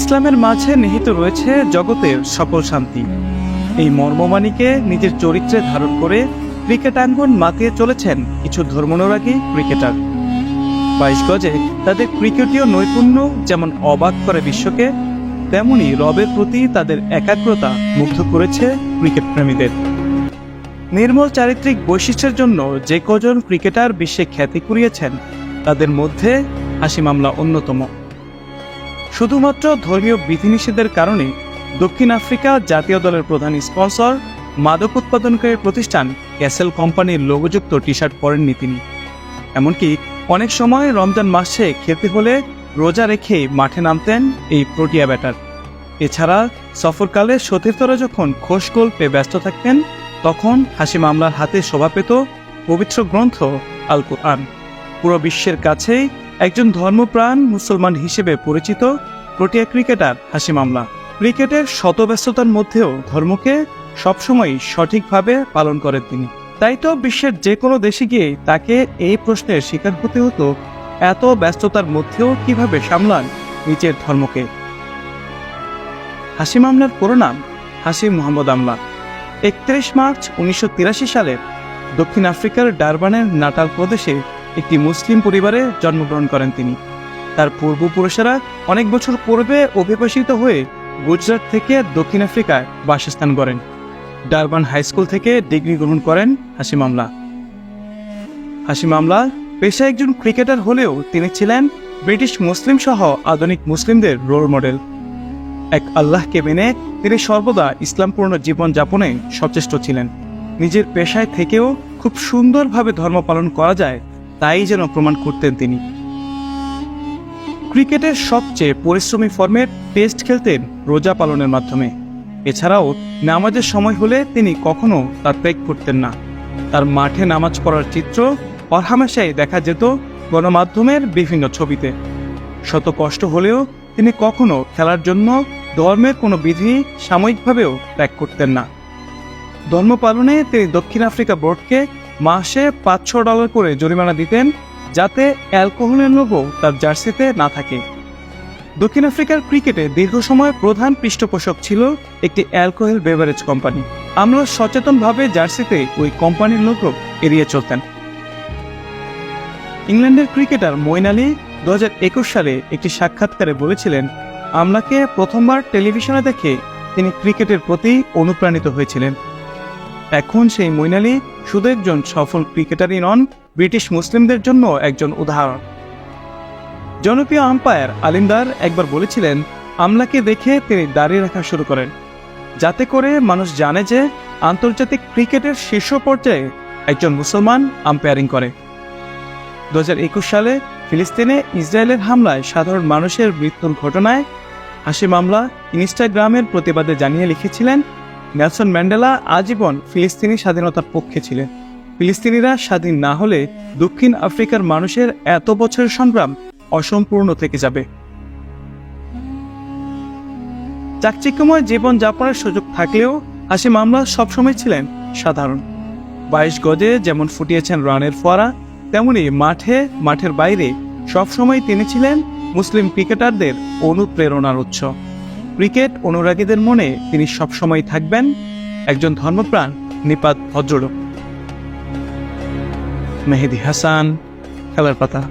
ইসলামের মাঝে নিহিত রয়েছে জগতের সকল শান্তি। এই মর্মবাণীকে নিজের চরিত্রে ধারণ করে ক্রিকেটাঙ্গন মাতিয়ে চলেছেন কিছু ধর্মনুরাগী ক্রিকেটার। বাইশ গজে তাদের ক্রিকেটীয় নৈপুণ্য যেমন অবাক করে বিশ্বকে, তেমনি রবের প্রতি তাদের একাগ্রতা মুগ্ধ করেছে ক্রিকেট প্রেমীদের নির্মল চারিত্রিক বৈশিষ্ট্যের জন্য যে কজন ক্রিকেটার বিশ্বে খ্যাতি কুড়িয়েছেন, তাদের মধ্যে হাসিম আমলা অন্যতম। শুধুমাত্র ধর্মীয় বিধিনিষেধের কারণে দক্ষিণ আফ্রিকা জাতীয় দলের প্রধান স্পন্সর মাদক উৎপাদনকারী প্রতিষ্ঠান ক্যাসেল কোম্পানির লোগোযুক্ত টি শার্ট পরেননি তিনি। এমনকি অনেক সময় রমজান মাসে খেতে হলে রোজা রেখে মাঠে নামতেন এই প্রোটিয়া ব্যাটার। এছাড়া সফরকালে সতীর্থরা যখন খোশ গল্পে ব্যস্ত থাকতেন, তখন হাসি মামলার হাতে শোভা পেত পবিত্র গ্রন্থ আল কোরআন পুরো বিশ্বের কাছেই একজন ধর্মপ্রাণ মুসলমান হিসেবে পরিচিত প্রোটিয়া ক্রিকেটার হাসি মামলা ক্রিকেটের শত ব্যস্ততার মধ্যেও ধর্মকে সবসময় সঠিকভাবে পালন করেন তিনি। তাই তো বিশ্বের যে কোনো দেশে গিয়ে তাকে এই প্রশ্নের শিকার হতে হতো এত ব্যস্ততার মধ্যেও কীভাবে সামলান নিজের ধর্মকে। হাসিম আমলার পুরো নাম হাসিম মোহাম্মদ আমলা। একত্রিশ মার্চ উনিশশো সালের দক্ষিণ আফ্রিকার ডারবানের নাটাল প্রদেশে একটি মুসলিম পরিবারে জন্মগ্রহণ করেন তিনি। তার পূর্বপুরুষেরা অনেক বছর পূর্বে অভিবাসিত হয়ে গুজরাট থেকে দক্ষিণ আফ্রিকায় বাসস্থান করেন। ডারবান হাই স্কুল থেকে ডিগ্রি গ্রহণ করেন হাসি মামলা হাসিম আমলা পেশায় একজন ক্রিকেটার হলেও তিনি ছিলেন ব্রিটিশ মুসলিম সহ আধুনিক মুসলিমদের রোল মডেল। এক আল্লাহকে মেনে তিনি সর্বদা ইসলামপূর্ণ জীবন যাপনে সচেষ্ট ছিলেন। নিজের পেশায় থেকেও খুব সুন্দরভাবে ধর্ম পালন করা যায় তাই যেন প্রমাণ করতেন তিনি। ক্রিকেটের সবচেয়ে পরিশ্রমী ফর্মেট টেস্ট খেলতেন রোজা পালনের মাধ্যমে। এছাড়াও নামাজের সময় হলে তিনি কখনো তা ত্যাগ করতেন না। তার মাঠে নামাজ পড়ার চিত্র অরহামেশাই দেখা যেত গণমাধ্যমের বিভিন্ন ছবিতে। শত কষ্ট হলেও তিনি কখনো খেলার জন্য ধর্মের কোনো বিধি সাময়িকভাবেও ত্যাগ করতেন না। ধর্ম পালনে তিনি দক্ষিণ আফ্রিকা বোর্ডকে মাসে পাঁচশো ডলার করে জরিমানা দিতেন যাতে অ্যালকোহলের লোগো তার জার্সিতে না থাকে। দক্ষিণ আফ্রিকার ক্রিকেটে দীর্ঘ সময় প্রধান পৃষ্ঠপোষক ছিল একটি অ্যালকোহল বেভারেজ কোম্পানি। আমরা সচেতনভাবে জার্সিতে ওই কোম্পানির লোগো এড়িয়ে চলতেন। ইংল্যান্ডের ক্রিকেটার মইন আলী দু সালে একটি সাক্ষাৎকারে বলেছিলেন, আমলাকে প্রথমবার টেলিভিশনে দেখে তিনি ক্রিকেটের প্রতি অনুপ্রাণিত হয়েছিলেন। এখন সেই মইন আলী শুধু একজন সফল ক্রিকেটারই নন, ব্রিটিশ মুসলিমদের জন্য একজন উদাহরণ। জনপ্রিয় আম্পায়ার আলিমদার একবার বলেছিলেন, আমলাকে দেখে তিনি দাঁড়িয়ে রাখা শুরু করেন। যাতে করে মানুষ জানে যে আন্তর্জাতিক ক্রিকেটের শীর্ষ পর্যায়ে একজন মুসলমান আম্পায়ারিং করে। দু হাজার একুশ সালে ফিলিস্তিনে ইসরায়েলের হামলায় সাধারণ মানুষের মৃত্যুর ঘটনায় হাসি মামলা ইনস্টাগ্রামের প্রতিবাদে জানিয়ে লিখেছিলেন নেলসন ম্যান্ডেলা আজীবন ফিলিস্তিনি স্বাধীনতার পক্ষে ছিলেন। ফিলিস্তিনিরা স্বাধীন না হলে দক্ষিণ আফ্রিকার মানুষের এত বছরের সংগ্রাম অসম্পূর্ণ থেকে যাবে। চাকচিক্যময় জীবন যাপনের সুযোগ থাকলেও হাসি মামলা সবসময় ছিলেন সাধারণ। বাইশ গজে যেমন ফুটিয়েছেন রানের ফোয়ারা, তেমনি মাঠে, মাঠের বাইরে সবসময় তিনি ছিলেন মুসলিম ক্রিকেটারদের অনুপ্রেরণার উৎস। ক্রিকেট অনুরাগীদের মনে তিনি সবসময় থাকবেন একজন ধর্মপ্রাণ নিপাত ভদ্রলোক। মেহেদি হাসান খেলার পাতা।